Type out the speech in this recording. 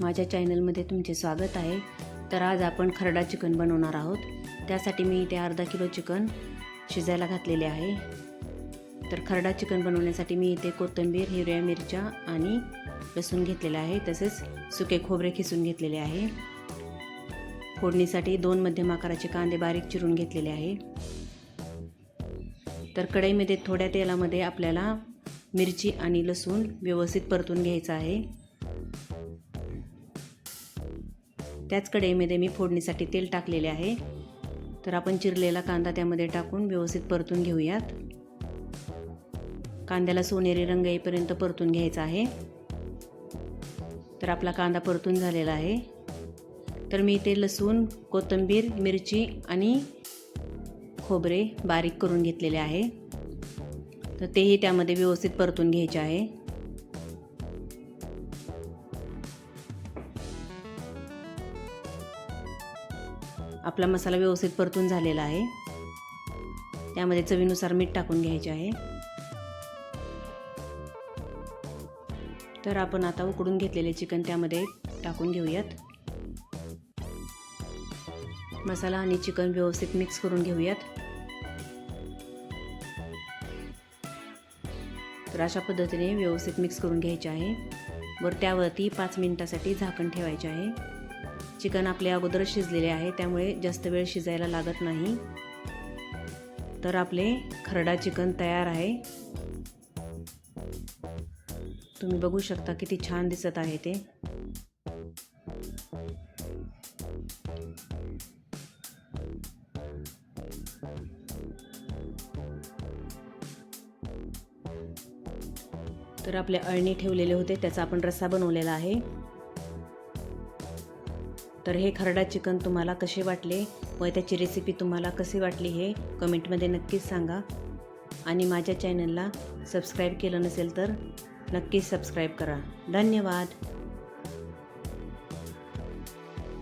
माझ्या चॅनलमध्ये तुमचे स्वागत आहे. तर आज आपण खरडा चिकन बनवणार आहोत. त्यासाठी मी इथे अर्धा किलो चिकन शिजायला घातलेले आहे. तर खरडा चिकन बनवण्यासाठी मी इथे कोथिंबीर हिरव्या मिरच्या आणि लसूण घेतलेला आहे. तसेच सुके खोबरे खिसून घेतलेले आहे. फोडणीसाठी दोन मध्यम आकाराचे कांदे बारीक चिरून घेतलेले आहे. तर कढईमध्ये थोड्या तेलामध्ये आपल्याला मिरची आणि लसूण व्यवस्थित परतून घ्यायचं आहे. त्याच कढईमध्ये मी फोडणीसाठी तेल टाकलेले आहे. तर आपण चिरलेला कांदा त्यामध्ये टाकून व्यवस्थित परतून घेऊयात. कांद्याला सोनेरी रंग येईपर्यंत परतून घ्यायचा आहे. तर आपला कांदा परतून झालेला आहे. तर मी इथे लसूण कोथिंबीर मिरची आणि खोबरे बारीक करून घेतलेले आहे. तर तेही त्यामध्ये व्यवस्थित परतून घ्यायचे आहे. आपला मसाला व्यवस्थित परतून झालेला आहे. त्यामध्ये चवीनुसार मीठ टाकून घ्यायचे आहे. तर आपण आता उकडून घेतलेले चिकन त्यामध्ये टाकून घेऊयात. मसाला आणि चिकन व्यवस्थित मिक्स करून घेऊयात. तर अशा पद्धतीने व्यवस्थित मिक्स करून घ्यायचे आहे. वर त्यावरती पाच मिनिटासाठी झाकण ठेवायचे आहे. चिकन आपले अगोदरच शिजलेले आहे त्यामुळे जास्त वेळ शिजायला लागत नाही. तर आपले खरडा चिकन तयार आहे. तुम्ही बघू शकता किती छान दिसत आहे ते. तर आपले अळणी ठेवलेले होते त्याचा आपण रस्सा बनवलेला आहे. तर हे खरडा चिकन तुम्हाला कसे वाटले व त्याची रेसिपी तुम्हाला कशी वाटली हे कमेंटमध्ये नक्कीच सांगा. आणि माझ्या चॅनलला सबस्क्राईब केलं नसेल तर नक्कीच सबस्क्राईब करा. धन्यवाद.